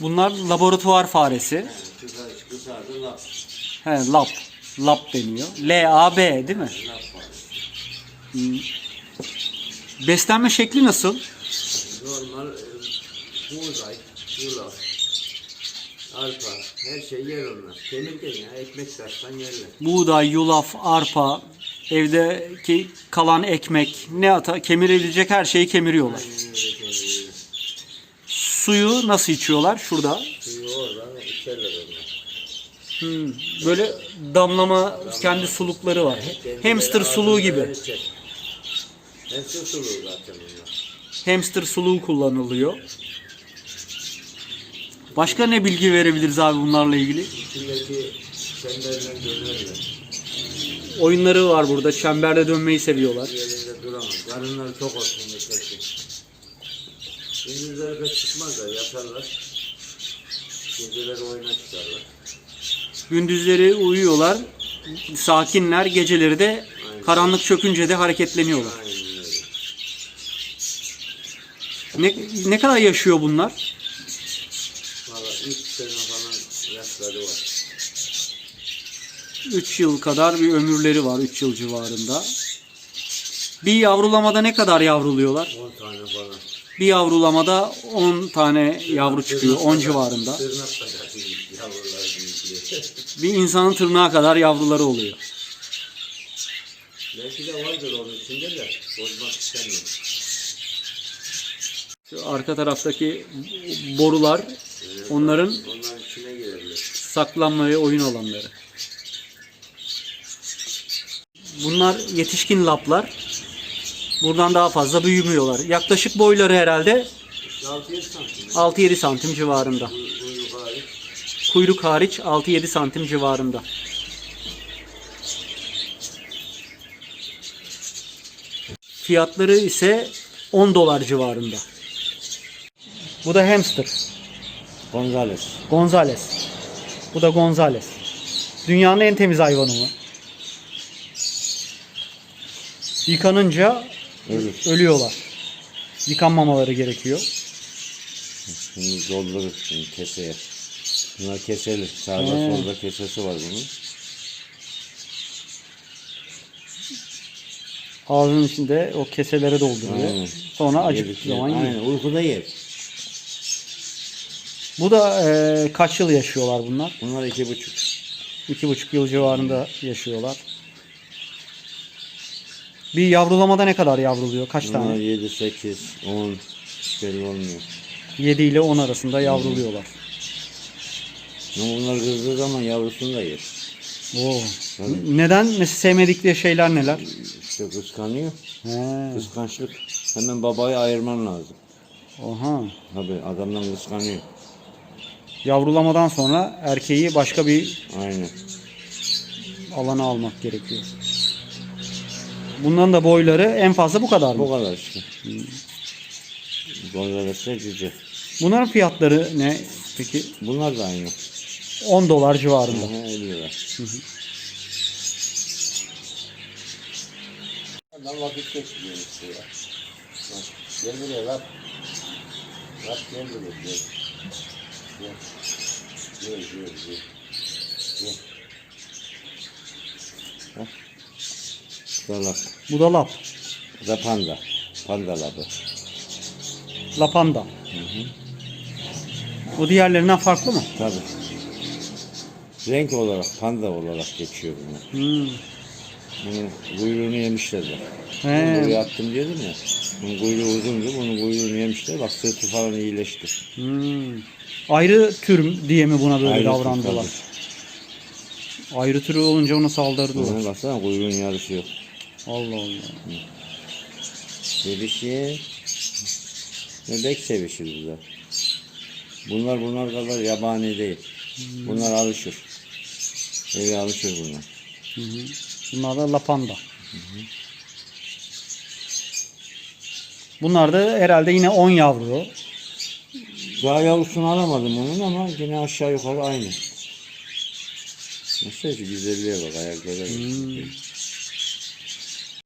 Bunlar laboratuvar faresi. Adı laf. He, lab. Lab deniyor. L-A-B değil mi? Laf faresi. Beslenme şekli nasıl? Normal e, buğday, yulaf, arpa, her şey yer onlar. Kemirgen ya, ekmek taştan yerler. Buğday, yulaf, arpa, evdeki kalan ekmek, ne ata kemirilecek her şeyi kemiriyorlar. Aynen öyle. Suyu nasıl içiyorlar? Şurada. Suyu oradan içerler onlar. Hmm, Böyle damlama kendi sulukları var. Kendileri Hamster suluğu gibi. içer. Hamster suluğu zaten bunlar. Hamster suluğu kullanılıyor. Başka ne bilgi verebiliriz abi bunlarla ilgili? İçindeki çemberden dönerler. Oyunları var burada. Çemberde dönmeyi seviyorlar. Yerinde duramaz. Karınları çok olsun yeterli. Gündüzleri de çıkmazlar, yatarlar. Geceleri oyuna çıkarlar. Gündüzleri uyuyorlar. Sakinler. Geceleri de karanlık çökünce de hareketleniyorlar. Aynen öyle. Ne, ne kadar yaşıyor bunlar? Valla 3 sene falan yaşları var. 3 yıl kadar bir ömürleri var. 3 yıl civarında. Bir yavrulamada ne kadar yavruluyorlar? 10 tane falan. Bir yavrulamada 10 tane yavru çıkıyor. 10 civarında. Bir insanın tırnağı kadar yavruları oluyor. Belki de vardır onun içinde de bozmak istemiyor. Şu arka taraftaki borular onların saklanma ve oyun alanları. Bunlar yetişkin laplar. Buradan daha fazla büyümüyorlar. Yaklaşık boyları herhalde 6-7 santim. 6-7 santim civarında. Kuyruk hariç. Kuyruk hariç 6-7 santim civarında. Fiyatları ise 10 dolar civarında. Bu da hamster. Gonzales. Gonzales. Bu da Gonzales. Dünyanın en temiz hayvanı mı? Yıkanınca Ölür. ölüyorlar. Yıkanmamaları gerekiyor. Şimdi doldurur şimdi keseye. Bunlar keseli. Sağda He. solda kesesi var bunun. Ağzının içinde o keselere dolduruyor. Aynen. Sonra acıktığı yer. zaman yiyor. Aynen uykuda yer. Bu da e, kaç yıl yaşıyorlar bunlar? Bunlar iki buçuk. İki buçuk yıl civarında yaşıyorlar. Bir yavrulamada ne kadar yavruluyor? Kaç Bunlar tane? yedi, sekiz, on. Hiç belli olmuyor. 7 ile 10 arasında yavruluyorlar. Ama bunlar kızdığı zaman yavrusunu da yer. Oo. Tabii. Neden? Mesela sevmedikleri şeyler neler? İşte kıskanıyor. He. Kıskançlık. Hemen babayı ayırman lazım. Oha. Tabii adamdan kıskanıyor. Yavrulamadan sonra erkeği başka bir Aynen. alana almak gerekiyor. Bunların da boyları en fazla bu kadar Bu mı? kadar işte. Gonzales'te cüce. Bunların fiyatları ne? Peki Bunlar da aynı. 10 dolar civarında. Aha, ölüyorlar. Adam vakit geçiriyor işte ya. Bak, Gel buraya lan. Bak gel buraya gel. Gel. Gel gel gel. Gel. Bak. Şurada Bu da lap. Bu da panda. Panda labı. Lapanda. Bu diğerlerinden farklı mı? Tabii. Renk olarak panda olarak geçiyor bunlar. Hmm. Bunun kuyruğunu yemişler bak. He. Buraya attım diyordum ya. Bunun kuyruğu uzundu. Bunun kuyruğunu yemişler. Bak sırtı falan iyileşti. Hmm. Ayrı tür diye mi buna böyle Ayrı tür davrandılar? Ayrı türü olunca ona saldırdılar. Baksana kuyruğun yarısı yok. Allah Allah. Sevişi. Bebek sevişir burada. Bunlar bunlar kadar yabani değil. Bunlar alışır. Eve alışır bunlar. Hı hı. Bunlar da lapanda. Bunlar da herhalde yine 10 yavru. Daha yavrusunu alamadım onun ama yine aşağı yukarı aynı. Nasıl güzelliğe bak ayaklara. bak. Hmm.